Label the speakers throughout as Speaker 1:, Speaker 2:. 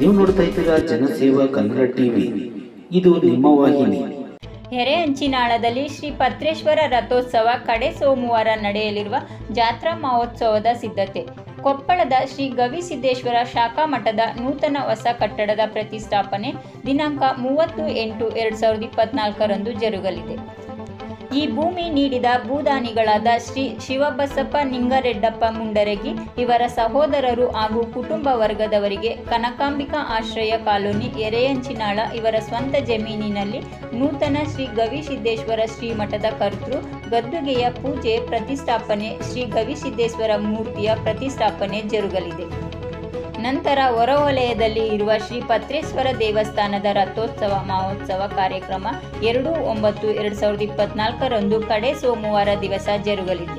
Speaker 1: ನೀವು ನೋಡ್ತಾ ಇದ್ದೀರಾ ಜನಸೇವಾ ಕನ್ನಡ ಟಿವಿ. ಇದು ನಿಮ್ಮ ವಾಹಿನಿ.
Speaker 2: ಎರೆಹಂಚಿನಾಳದಲ್ಲಿ ಶ್ರೀ ಪತ್ರೇಶ್ವರ ರಥೋತ್ಸವ ಕಡೆ ಸೋಮವಾರ ನಡೆಯಲಿರುವ ಜಾತ್ರಾ ಮಹೋತ್ಸವದ ಸಿದ್ಧತೆ. ಕೊಪ್ಪಳದ ಶ್ರೀ ಗವಿಸಿದ್ದೇಶ್ವರ ಶಾಖಾ ಮಠದ ನೂತನ ಹೊಸ ಕಟ್ಟಡದ ಪ್ರತಿಷ್ಠಾಪನೆ ದಿನಾಂಕ ಮೂವತ್ತು ಎಂಟು ಎರಡು ಸಾವಿರದ ಇಪ್ಪತ್ನಾಲ್ಕರಂದು ಜರುಗಲಿದೆ. ಈ ಭೂಮಿ ನೀಡಿದ ಭೂದಾನಿಗಳಾದ ಶ್ರೀ ಶಿವಬಸಪ್ಪ ನಿಂಗರೆಡ್ಡಪ್ಪ ಮುಂಡರಗಿ, ಇವರ ಸಹೋದರರು ಹಾಗೂ ಕುಟುಂಬ ವರ್ಗದವರಿಗೆ ಕನಕಾಂಬಿಕಾ ಆಶ್ರಯ ಕಾಲೋನಿ ಎರೆಯಂಚಿನಾಳ, ಇವರ ಸ್ವಂತ ಜಮೀನಿನಲ್ಲಿ ನೂತನ ಶ್ರೀ ಗವಿಸಿದ್ದೇಶ್ವರ ಶ್ರೀಮಠದ ಕರ್ತೃ ಗದ್ದುಗೆಯ ಪೂಜೆ, ಪ್ರತಿಷ್ಠಾಪನೆ, ಶ್ರೀ ಗವಿಸಿದ್ದೇಶ್ವರ ಮೂರ್ತಿಯ ಪ್ರತಿಷ್ಠಾಪನೆ ಜರುಗಲಿದೆ. ನಂತರ ಹೊರವಲಯದಲ್ಲಿ ಇರುವ ಶ್ರೀ ಪತ್ರೇಶ್ವರ ದೇವಸ್ಥಾನದ ರಥೋತ್ಸವ ಮಹೋತ್ಸವ ಕಾರ್ಯಕ್ರಮ ಎರಡು ಒಂಬತ್ತು ಎರಡು ಸಾವಿರದ ಇಪ್ಪತ್ನಾಲ್ಕರಂದು ಕಡೆ ಸೋಮವಾರ ದಿವಸ ಜರುಗಲಿದೆ.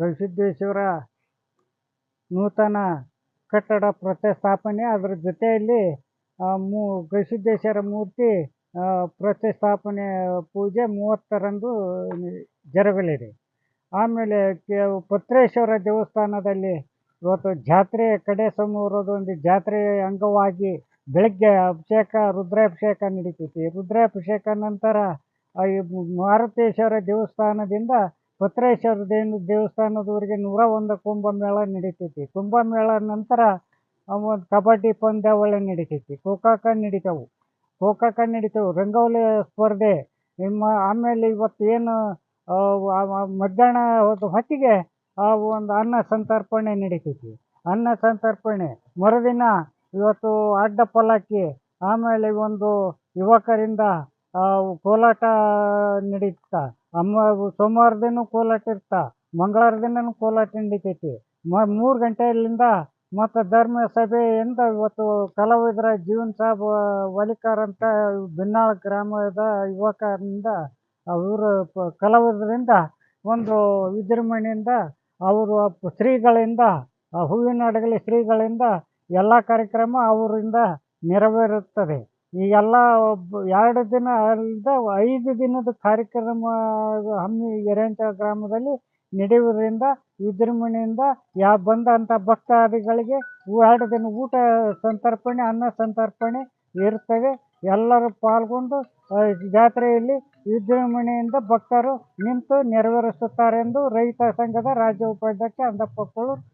Speaker 3: ಗವಿಸಿದ್ದೇಶ್ವರ ನೂತನ ಕಟ್ಟಡ ಪ್ರತಿಷ್ಠಾಪನೆ. ಅದರ ಜೊತೆಯಲ್ಲಿ ಮೂ ಗವಿಸಿದ್ದೇಶ್ವರ ಮೂರ್ತಿ ಪ್ರತಿಷ್ಠಾಪನೆ ಪೂಜೆ ಮೂವತ್ತರಂದು ಜರಗಲಿದೆ. ಆಮೇಲೆ ಪತ್ರೇಶ್ವರ ದೇವಸ್ಥಾನದಲ್ಲಿ ಇವತ್ತು ಜಾತ್ರೆ, ಕಡೆ ಸೋಮವಾರದೊಂದು ಜಾತ್ರೆ ಅಂಗವಾಗಿ ಬೆಳಗ್ಗೆ ಅಭಿಷೇಕ, ರುದ್ರಾಭಿಷೇಕ ನಡೀತೈತಿ. ರುದ್ರಾಭಿಷೇಕ ನಂತರ ಈ ಮಾರುತೇಶ್ವರ ದೇವಸ್ಥಾನದಿಂದ ಪತ್ರೇಶ್ವರ ದೇವ ದೇವಸ್ಥಾನದವರೆಗೆ ನೂರ ಒಂದು ಕುಂಭಮೇಳ ನಡೀತೈತಿ. ಕುಂಭಮೇಳ ನಂತರ ಒಂದು ಕಬಡ್ಡಿ ಪಂದ್ಯಾವಳಿ ನಡೀತೈತಿ. ಕೋಕಾಕ ನಡಿತಾವು. ಕೋಕಾಕ ನಡಿತಾವು. ರಂಗೋಲಿ ಸ್ಪರ್ಧೆ. ನಿಮ್ಮ ಆಮೇಲೆ ಇವತ್ತು ಏನು ಮಧ್ಯಾಹ್ನ ಹೊತ್ತು ಹೊತ್ತಿಗೆ ಆ ಒಂದು ಅನ್ನ ಸಂತರ್ಪಣೆ ನಡೀತೈತಿ. ಅನ್ನ ಸಂತರ್ಪಣೆ. ಮರುದಿನ ಇವತ್ತು ಅಡ್ಡ ಪಲ್ಲಕ್ಕಿ ಆಮೇಲೆ ಒಂದು ಯುವಕರಿಂದ ಕೋಲಾಟ ನಡೀತಾ. ಅಮ್ಮ, ಸೋಮವಾರ ದಿನ ಕೋಲಾಟ ಇರ್ತಾ. ಮಂಗಳವಾರ ದಿನನೂ ಕೋಲಾಟ ನಡೀತೈತಿ. ಮ, ಮೂರು ಗಂಟೆಯಿಂದ ಮತ್ತು ಧರ್ಮ ಸಭೆಯಿಂದ ಇವತ್ತು ಕಲಾವಿದರ ಜೀವನ್ ಸಾಬ್ ವಲಿಕಾರ್ ಅಂತ ಬಿನ್ನಾಳ ಗ್ರಾಮದ ಯುವಕರಿಂದ ಅವರು ಕಲಾವಿದ್ರಿಂದ ಒಂದು ವಿಜೃಂಭಣೆಯಿಂದ ಅವರು ಶ್ರೀಗಳಿಂದ ಹೂವಿನ ಅಡಗಲಿ ಶ್ರೀಗಳಿಂದ ಎಲ್ಲ ಕಾರ್ಯಕ್ರಮ ಅವರಿಂದ ನೆರವೇರುತ್ತದೆ. ಈ ಎಲ್ಲ ಒಬ್ಬ ಎರಡು ದಿನ ಅಲ್ಲದೆ ಐದು ದಿನದ ಕಾರ್ಯಕ್ರಮ ಹಮ್ಮಿ ಎರೆಂಚ ಗ್ರಾಮದಲ್ಲಿ ನಡೆಯುವುದರಿಂದ ವಿಜೃಂಭಣೆಯಿಂದ ಯಾ ಬಂದಂಥ ಭಕ್ತಾದಿಗಳಿಗೆ ಎರಡು ದಿನ ಊಟ ಸಂತರ್ಪಣೆ, ಅನ್ನ ಸಂತರ್ಪಣೆ ಇರ್ತವೆ ಎಲ್ಲರೂ ಪಾಲ್ಗೊಂಡು ಜಾತ್ರೆಯಲ್ಲಿ ವಿಜೃಂಭಣೆಯಿಂದ ಭಕ್ತರು ನಿಂತು ನೆರವೇರಿಸುತ್ತಾರೆಂದು ರೈತ ಸಂಘದ ರಾಜ್ಯ ಉಪಾಧ್ಯಕ್ಷ ಮನವಿ ಧನ್ಯವಾದ